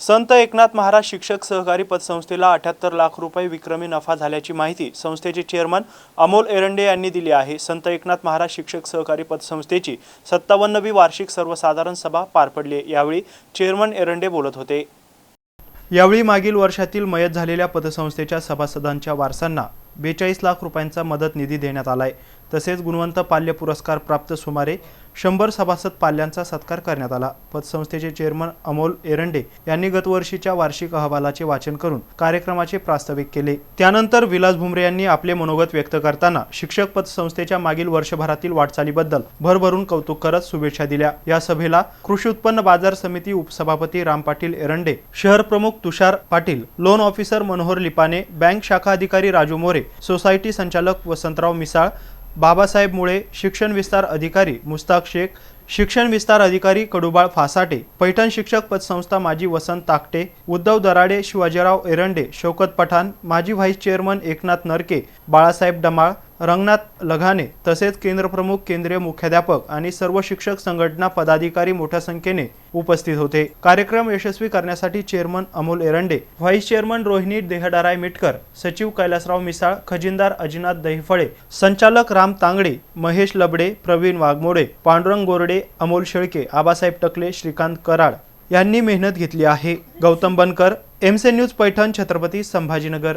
संत एकनाथ महाराज शिक्षक सहकारी पतसंस्थेला अठ्याहत्तर लाख रुपये विक्रमी नफा झाल्याची माहिती संस्थेचे चेअरमन अमोल एरंडे यांनी दिली आहे. संत एकनाथ महाराज शिक्षक सहकारी पतसंस्थेची सत्तावन्नवी वार्षिक सर्वसाधारण सभा पार पडली यावेळी चेअरमन एरंडे बोलत होते. यावेळी मागील वर्षातील मयत झालेल्या पतसंस्थेच्या सभासदांच्या वारसांना बेचाळीस लाख रुपयांचा मदत निधी देण्यात आलाय. तसेच गुणवंत पाल्य पुरस्कार प्राप्त सुमारे शंभर सभासद पाल्यांचा सत्कार करण्यात आला. पतसंस्थेचे चेअरमन अमोल एरंडे यांनी गतवर्षीच्या वार्षिक अहवालाचे वाचन करून कार्यक्रमाचे प्रास्ताविक केले. त्यानंतर विलास भुमरे यांनी आपले मनोगत व्यक्त करताना शिक्षक पतसंस्थेच्या मागील वर्षभरातील वाटचालीबद्दल भरभरून कौतुक करत शुभेच्छा दिल्या. या सभेला कृषी उत्पन्न बाजार समिती उपसभापती राम पाटील एरंडे शहर प्रमुख Tushar Patil loan officer Manohar Lipane bank शाखा अधिकारी राजू मोरे सोसायटी संचालक वसंतराव मिसाळ बाबासाहेब मुळे शिक्षण विस्तार अधिकारी मुस्ताक शेख शिक्षण विस्तार अधिकारी कडुबाळ फासाटे पैठण शिक्षक पतसंस्था माजी वसंत ताकटे उद्धव दराडे शिवाजीराव एरंडे शौकत पठाण माजी व्हाईस चेअरमन एकनाथ नरके बाळासाहेब डमाळ रंगनाथ लघाने तसेच केंद्रप्रमुख केंद्रीय मुख्याध्यापक आणि सर्व शिक्षक संघटना पदाधिकारी मोठ्या संख्येने उपस्थित होते. कार्यक्रम यशस्वी करण्यासाठी chairman Amol Erande vice chairman Rohini Dehadaray Mitkar सचिव कैलासराव मिसाळ खजिनदार अजिनाथ दहिफळे संचालक राम तांगडे महेश लबडे प्रवीण वाघमोडे पांडुरंग गोरडे अमोल शेळके आबासाहेब टकले श्रीकांत कराड यांनी मेहनत घेतली आहे. गौतम बनकर एमसे न्यूज पैठण छत्रपती संभाजीनगर.